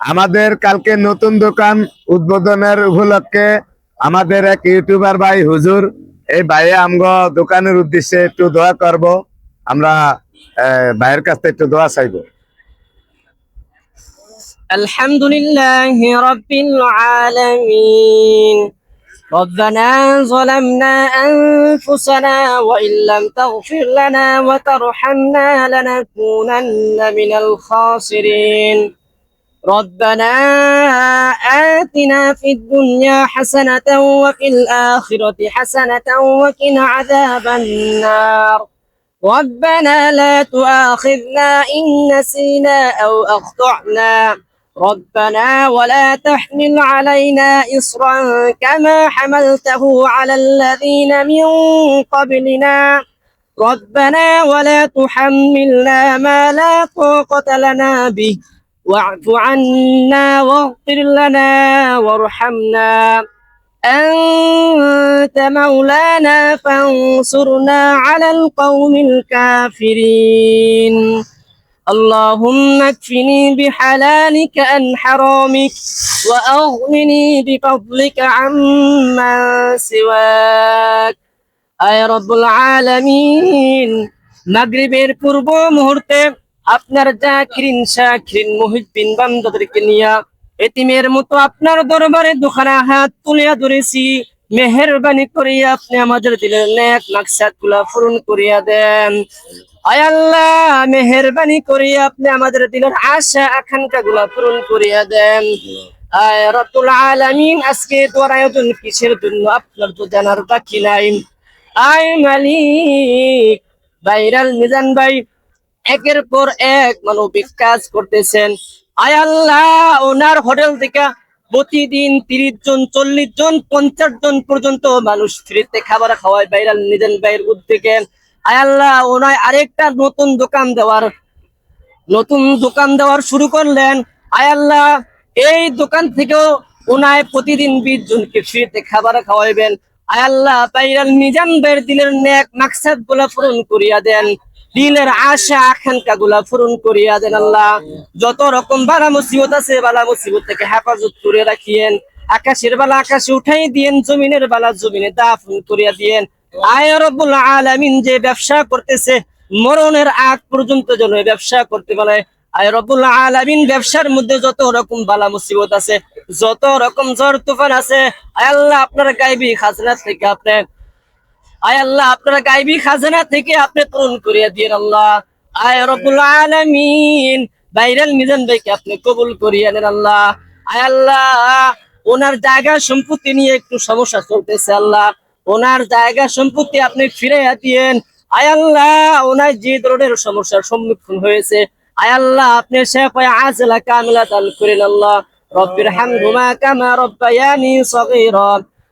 আমাদের কালকে নতুন দোকান উদ্বোধনের উপলক্ষে আমাদের এক ইউটিউবার ভাই হুজুর এই ভাইয়ে আমগো দোকানের উদ্দেশ্যে একটু দোয়া করব আমরা আহ, ভাইয়ের কাছ থেকে একটু দোয়া চাইবো الحمد لله رب العالمين ربنا ظلمنا أنفسنا وإن لم تغفر لنا وترحمنا لنكونن من الخاسرين ربنا آتنا في الدنيا حسنة وفي الآخرة حسنة وقنا عذاب النار. ربنا لا تؤاخذنا إن نسينا أو أخطأنا. ربنا ولا تحمل علينا إصرا كما حملته على الذين من قبلنا. ربنا ولا تحملنا ما لا طاقة لنا به. واعف عنا واغفر لنا وارحمنا أنت مولانا فانصرنا على القوم الكافرين اللهم اكفني بحلالك عن حرامك وأغنني بفضلك عمن سواك আয় রব্বুল আলামিন মাগরিবের পূর্ব মুহূর্তে আপনার জাকিরিন শাকিরিন মুহিদ্দিন বান্দাদেরকে নিয়া এতিমের মতো আপনার দরবারে দুখানা হাত তুলিয়া ধরেছি। মেহেরবানি করিয়া আপনি আমাদের দিলের নেক মাকসাদগুলা পূরণ করিয়া দেন। আয় আল্লাহ, মেহেরবানি করিয়া আপনি আমাদের দিলের আশা আকাঙ্ক্ষা গুলা পূরণ করিয়া দেন। আয় রব্বুল আলামিন, আজকে তোর আয়োজন কিসের জন্য আপনার তো জানার বাকি নাই। আয় মালিক, ভাইরাল মিজান ভাই একের পর এক মানবিক কাজ করতেছেন। আয় আল্লাহ, ওনার হোটেল থেকে প্রতিদিন তিরিশ জন, চল্লিশ জন, পঞ্চাশ জন পর্যন্ত মানুষ ফ্রিতে খাবার খাওয়ায় ভাইরাল মিজান ভাইয়ের উদ্যোগে আয় আল্লাহ আরেকটা নতুন দোকান দেওয়ার, নতুন দোকান দেওয়ার শুরু করলেন। আয় আল্লাহ, এই দোকান থেকেও ওনায় প্রতিদিন বিশ জনকে ফ্রিতে খাবার খাওয়াইবেন। আয় আল্লাহ পাইরাল মিজান বের দিলের নেক মাকসাদগুলা পূরণ করিয়া দেন। দিলের আশা আকাঙ্ক্ষা গুলা পূরণ করিয়া দেন আল্লাহ। যত রকম বালা মুসিবত আছে, বালা মুসিবত থেকে হেফাজত করে রাখিয়েন। আকাশের বালা আকাশে উঠাই দিয়েন, জমিনের বালা জমিনে দাফন করিয়া দিয়েন। আয় রব্বুল আলামিন যে ব্যবসা করতেছে, মরণের আগ পর্যন্ত যেন ব্যবসা করতে পারে। আয় রব্বুল আলামিন, ব্যবসার মধ্যে যত রকম বালা মুসিবত আছে, যত রকম ঝড় তুফান আছে আল্লাহ আপনার গাইবি খাজনা থেকে আপনি আয় আল্লাহ, আপনার গাইবি খাজানা থেকে আপনি পূরণ করিয়া দিয়ে আল্লাহ। আয় রবুল আলামিন ভাইরাল মিজান ভাইকে আপনি কবুল করিয়া নেন আল্লাহ। আয় আল্লাহ, ওনার জায়গা সম্পত্তি নিয়ে একটু সমস্যা চলতেছে আল্লাহ। ওনার জায়গা সম্পত্তি আপনি ফিরাইয়া দিয়েন। আয় আল্লাহ, ওনার যে ধরনের সমস্যার সম্মুখীন হয়েছে। আয় আল্লাহ, আপনি আজলা কামিলা দান করেন আল্লাহ। রব্বির হামহুমা কামা রব্বায়ানি সগীরা